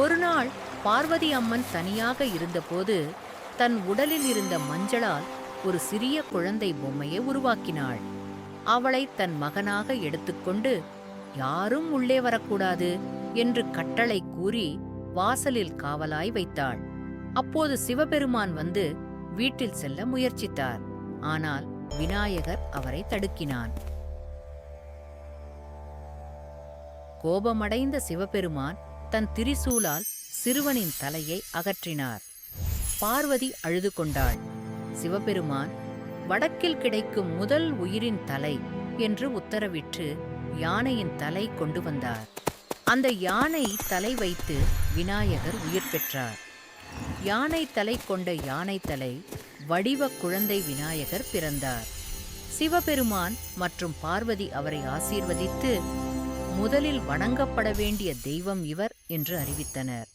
ஒரு நாள் பார்வதி அம்மன் தனியாக இருந்தபோது தன் உடலில் இருந்த மஞ்சளால் ஒரு சிறிய குழந்தை பொம்மையை உருவாக்கினாள். அவளை தன் மகனாக எடுத்துக்கொண்டு யாரும் உள்ளே வரக்கூடாது என்று கட்டளை கூறி வாசலில் காவலாய் வைத்தாள். அப்போது சிவபெருமான் வந்து வீட்டில் செல்ல முயற்சித்தார். ஆனால் விநாயகர் அவரை தடுக்கினான். கோபமடைந்த சிவபெருமான் தன் திரிசூலால் சிறுவனின் தலையை அகற்றினார். பார்வதி அழுது கொண்டாள். சிவபெருமான் வடக்கில் கிடைக்கும் முதல் உயிரின் தலை என்று உத்தரவிட்டு யானையின் தலை கொண்டு வந்தார். அந்த யானை தலை வைத்து விநாயகர் உயிர் பெற்றார். யானை தலை கொண்ட யானை தலை வடிவ குழந்தை விநாயகர் பிறந்தார். சிவபெருமான் மற்றும் பார்வதி அவரை ஆசீர்வதித்து முதலில் வணங்கப்பட வேண்டிய தெய்வம் இவர் என்று அறிவித்தனர்.